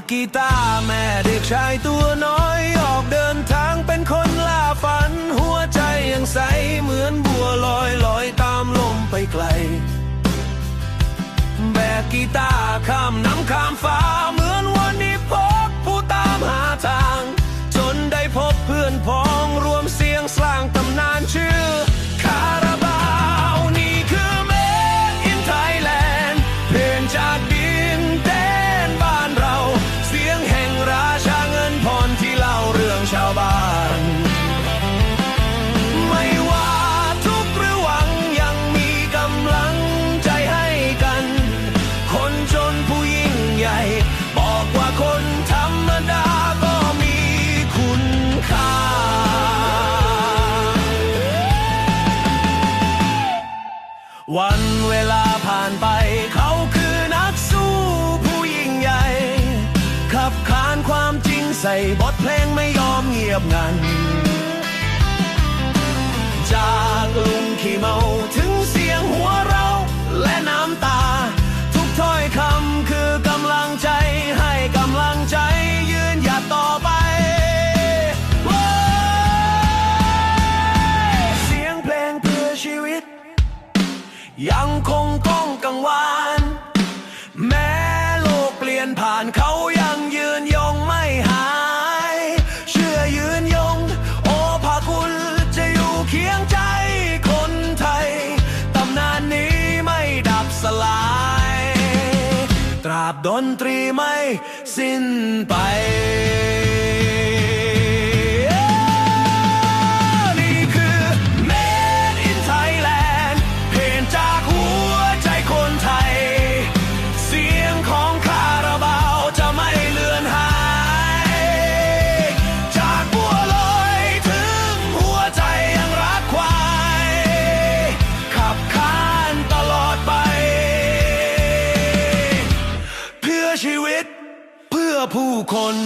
กกีตาร์แม่เด็กชายตัวน้อย ออกเดินทางเป็นคนล่าฝัน หัวใจยังใสเหมือนบัวลอยลอยตามลมไปไกล แบกกีตาร์ข้ามน้ำข้ามฟ้า วันเวลาผ่านไป เขาคือนักสู้ผู้ยิ่งใหญ่ ขับขานความจริงใส่บทเพลงไม่ยอมเงียบงัน ยังคงก้องกังวานแม้โลกเปลี่ยนผ่านเขายังยืนยงไม่หาย เชื่อยืนยง โอภาคุณจะอยู่เคียงใจคนไทย ตำนานนี้ไม่ดับสลาย ตราบดนตรีไม่สิ้นไป ผู้คน